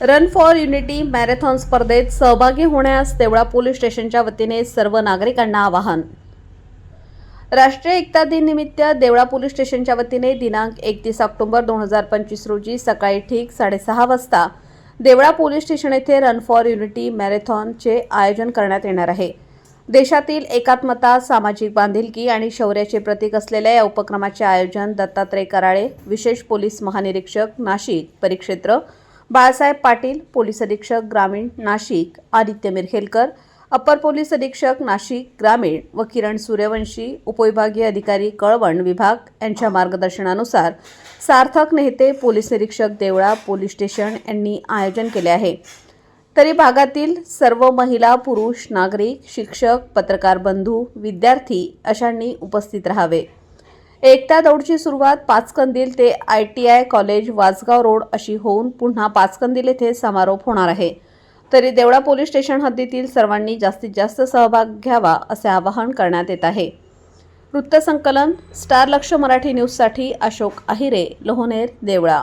Run for unity marathon स्पर्धेत सहभागी होण्यास देवळा पोलीस स्टेशनच्या वतीने सर्व नागरिकांना आवाहन. राष्ट्रीय एकता दिन निमित्त देवळा पोलीस स्टेशनच्या वतीने दिनांक एकतीस ऑक्टोबर दोन हजार पंचवीस रोजी सकाळी ठीक साडेसहा वाजता देवळा पोलीस स्टेशन येथे रन फॉर युनिटी मॅरेथॉनचे आयोजन करण्यात येणार आहे. देशातील एकात्मता सामाजिक बांधिलकी आणि शौर्याचे प्रतीक असलेल्या या उपक्रमाचे आयोजन दत्तात्रय कराळे विशेष पोलीस महानिरीक्षक नाशिक परिक्षेत्र बाळासाहेब पाटील पोलीस अधीक्षक ग्रामीण नाशिक आदित्य मिरखेलकर अपर पोलीस अधीक्षक नाशिक ग्रामीण व किरण सूर्यवंशी उपविभागीय अधिकारी कळवण विभाग यांच्या मार्गदर्शनानुसार सार्थक नेते पोलीस निरीक्षक देवळा पोलीस स्टेशन यांनी आयोजन केले आहे. तरी भागातील सर्व महिला पुरुष नागरिक शिक्षक पत्रकार बंधू विद्यार्थी अशांनी उपस्थित राहावे. एकता दौडची सुरुवात पाचकंदील ते I T I college Vasgaon road अशी होऊन पुन्हा पाचकंदील येथे समारोप होणार आहे. तरी देवळा पोलीस स्टेशन हद्दीतील सर्वांनी जास्तीत जास्त सहभाग घ्यावा असे आवाहन करण्यात येत आहे. वृत्तसंकलन स्टार लक्ष मराठी न्यूजसाठी अशोक आहिरे लोहनेर देवळा.